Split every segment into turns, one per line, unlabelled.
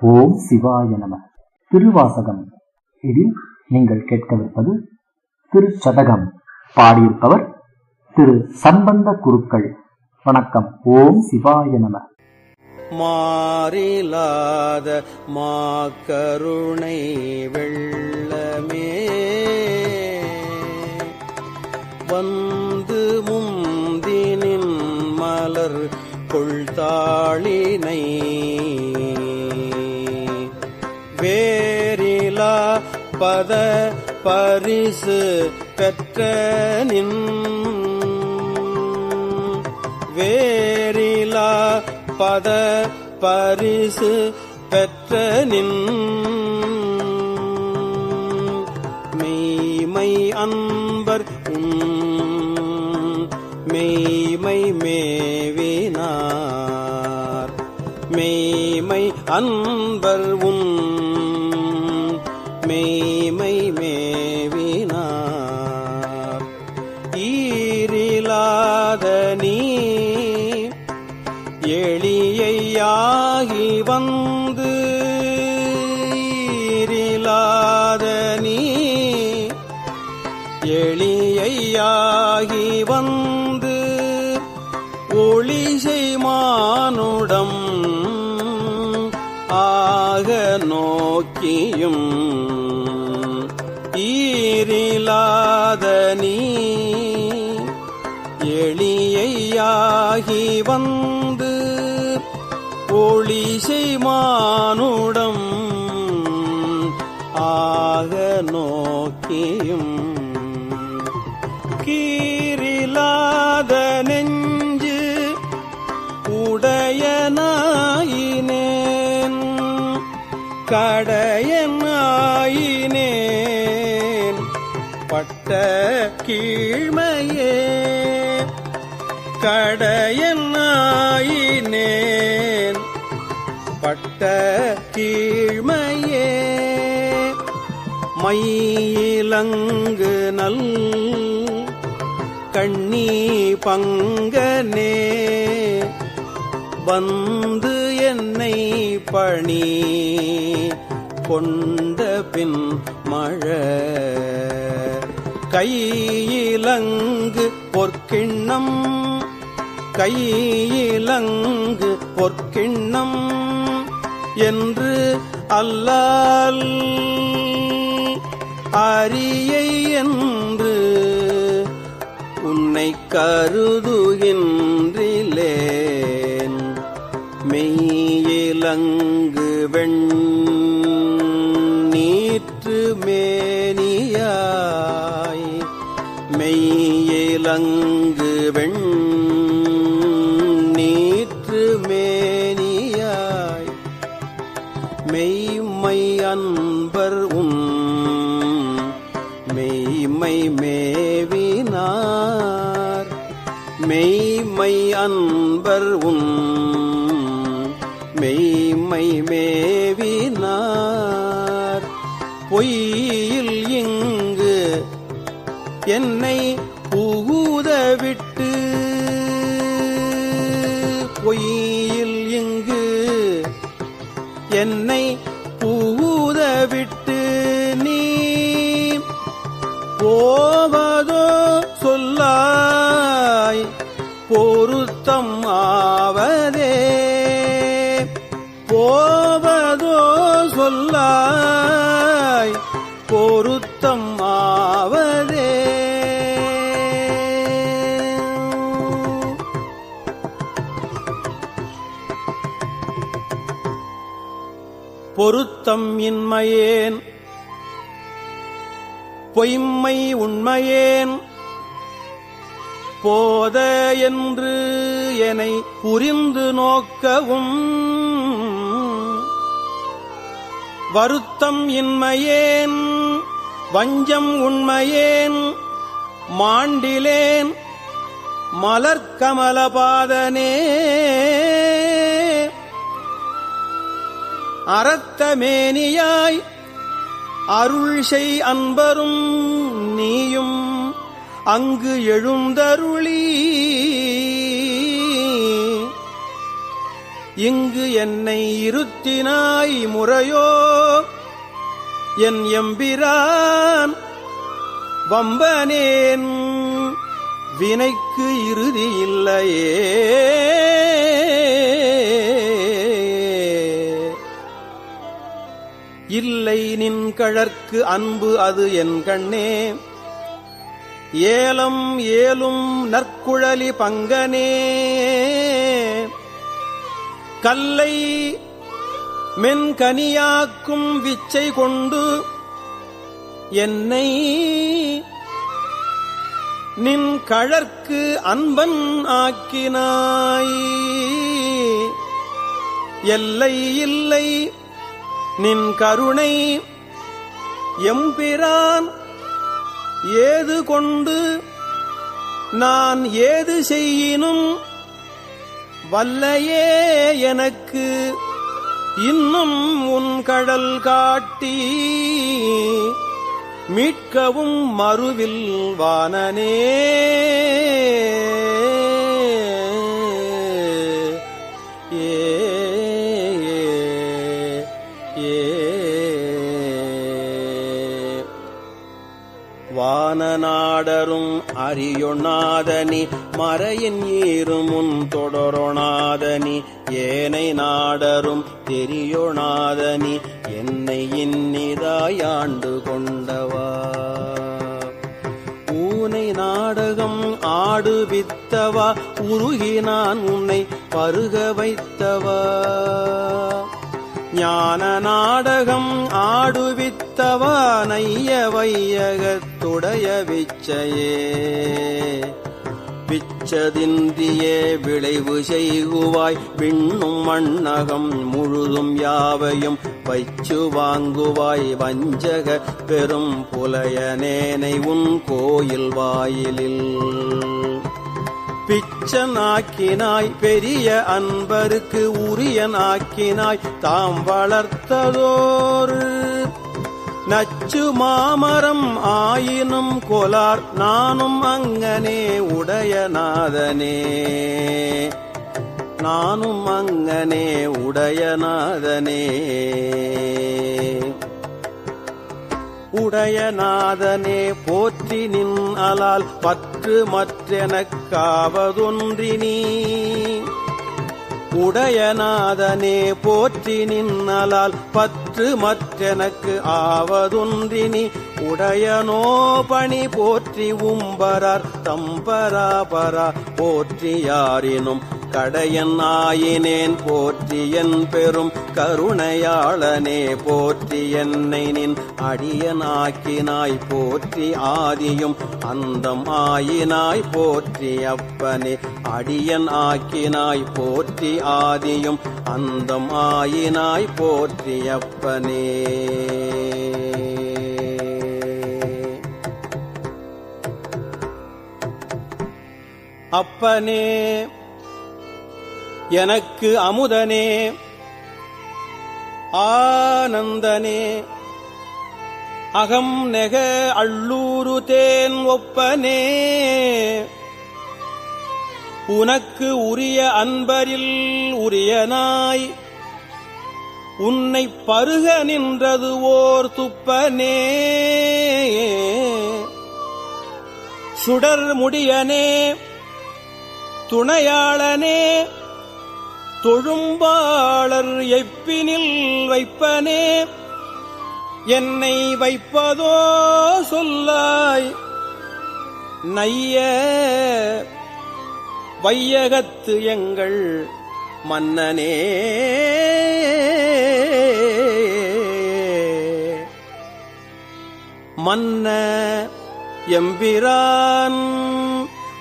ஓம் சிவாய நம. திருவாசகம். இதில் நீங்கள் கேட்கவிருப்பது திருச்சதகம். பாடியிருப்பவர் திரு சம்பந்த குருக்கள். வணக்கம். ஓம் சிவாய நம.
மாறிலாத கருணை வெள்ளமே. வந்து முந்தினின் மலர் கொள்தாளினை பேரிலா பத பரிசு பெற்ற நின். வேரிலா பத பரிசு பெற்ற நின். மெய்மை அன்பர் மெய்மை மேவினார். மெய்மை அன்பர் உன் வந்து ஈரிலாத நீ எளியாகி வந்து ஒளிசை மானுடம் ஆக நோக்கியும் ஈரிலாத நீ எளியாகி வந்து ஒளிசை மானுடம் ஆக நோக்கியும் கீரிலாத நெஞ்சு உடையனாயினேன். கடையனாயினேன். பட்ட கீழ்மையே. கடையனாயினேன். பட்ட கீழ்மையே மயிலங்கு நல் கண்ணி பங்கனே வந்து என்னை பணி கொண்ட பின் மழை. கையிலங்கு பொற்கிண்ணம் கையிலங்கு பொற்கிண்ணம் என்று அல்லால் அரியை என்று உன்னை கருதுகின்றிலேன். மெய்யிலங்கு வெண் நீற்று மேனியாய். மெய்யிலங்கு வெண் மெய்மை அன்பர் உன் மெய்மை மேவினார். மெய்மை அன்பர் உன் மெய்மை மேவினார். பொய்யில் இங்கு என்னை புகுத விட்டு என்னை பூத விட்டு நீ போவதோ சொல்லாய் பொருத்தம் ஆவ பொருத்தம் இன்மையேன். பொய்மை உண்மையேன். போத என்று என்னை புரிந்து நோக்கவும். வருத்தம் இன்மையேன். வஞ்சம் உண்மையேன். மாண்டிலேன். மலர்கமலபாதனே அறத்தமேனியாய் அருள் அன்பரும் நீயும் அங்கு எழுந்தருளி. இங்கு என்னை இருத்தினாய் முறையோ என் எம்பிரான் வம்பனேன் வினைக்கு இறுதி இல்லையே. இல்லை நின் கழற்கு அன்பு அது என் கண்ணே. ஏலம் ஏலும் நற்குழலி பங்கனே. கல்லை மென்கனியாக்கும் விச்சை கொண்டு என்னை நின் கழற்கு அன்பன் ஆக்கினாய். எல்லை இல்லை நின் கருணை எம்பிரான் ஏது கொண்டு நான் ஏது செய்யினும் வல்லையே எனக்கு இன்னும் உன் கடல் காட்டி மீட்கவும் மறுவில் வானனே. அறியொணாதனி மறையின் ஈருமுன் தொடரொணாதனி ஏனை நாடரும் தெரியொணாதனி என்னை இன்னிதாயாண்டு கொண்டவா. ஊனை நாடகம் ஆடுவித்தவா உருகினான் உன்னை பருக வைத்தவா. ஞான நாடகம் ஆடுவித்த நைய வையகத்துடைய விச்சையே. விச்சதின்றியே விளைவு செய்குவாய் விண்ணும் மண்ணகம் முழுதும் யாவையும் வைச்சு வாங்குவாய் வஞ்சக பெரும் புலையனேனை உன் கோயில் வாயிலில். பிச்சனாக்கினாய் பெரிய அன்பருக்கு உரியனாக்கினாய் தாம் வளர்த்ததோர் நச்சு மாமரம் ஆயினும் கொலார் நானும் அங்கனே உடையநாதனே. நானும் அங்கனே உடையநாதனே. உடையநாதனே போற்றி நின் அலால் பற்று மற்றெனக்காவதொன்றி நீ உடையநாதனே போற்றி நின் அலால் பத்து பற்று மற்றெனக்கு ஆவதுன்றினி உடையனோ பணி போற்றி உம்பரார் தம்பராபரா போற்றி யாரினும் கடையன் ஆயினேன் போற்றியன் பெரும் கருணையாளனே. போற்றி என்னை நின் அடியனாக்கினாய் போற்றி ஆதியும் அந்தம் ஆயினாய் போற்றி அப்பனே. அடியன் ஆக்கினாய் போற்றி ஆதியும் அந்தம் ஆயினாய் போற்றி அப்பனே. அப்பனே. எனக்கு அமுதனே ஆனந்தனே. அகம் நெக அள்ளூரு தேன் ஒப்பனே. உனக்கு உரிய அன்பரில் உரியனாய் உன்னை பருக நின்றது ஓர் துப்பனே. சுடர் முடியனே துணையாளனே. தொழும்பாளர் எப்பினில் வைப்பனே? என்னை வைப்பதோ சொல்லாய். நைய வையகத்து எங்கள் மன்னனே. மன்ன எம்பிரான்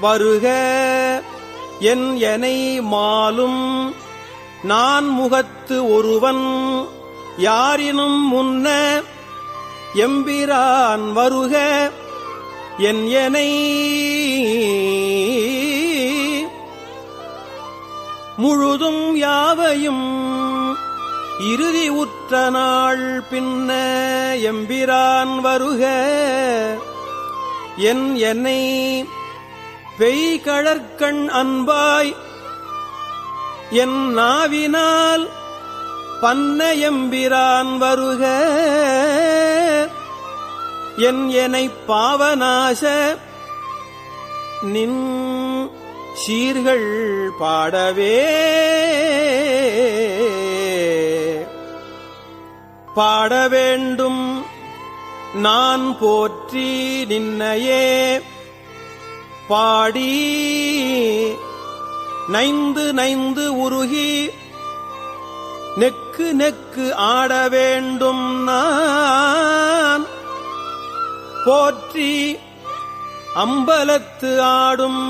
வருக என் எனை மாலும் நான் முகத்து ஒருவன் யாரினும் முன்ன எம்பிரான் வருக என் எனை முழுதும் யாவையும் இறுதி உற்ற நாள் பின்ன எம்பிரான் வருக என் என்னை பெய்கழற்கண் அன்பாய் என் நாவினால் பன்னயம்பிரான் வருக. என் எனை பாவநாச நின் சீர்கள் பாடவே. பாட வேண்டும் நான் போற்றி நின்னையே. பாடி நைந்து நைந்து உருகி நெக்கு நெக்கு ஆட வேண்டும் நான். போற்றி அம்பலத்து ஆடும்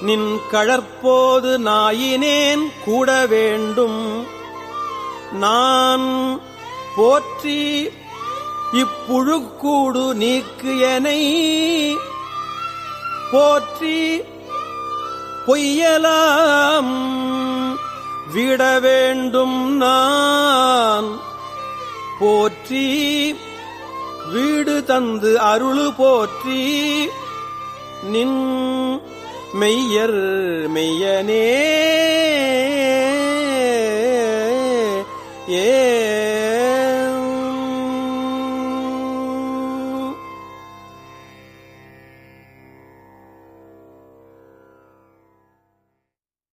நின் கழற்போது நாயினேன் கூட வேண்டும். நான் போற்றி இப்புழுக்கூடு நீக்கு எனை. போற்றி பொய்யலாம். விட வேண்டும் நான். போற்றி வீடு தந்து அருளு போற்றி. நின் மெய்யர் மெய்யனே. ஏ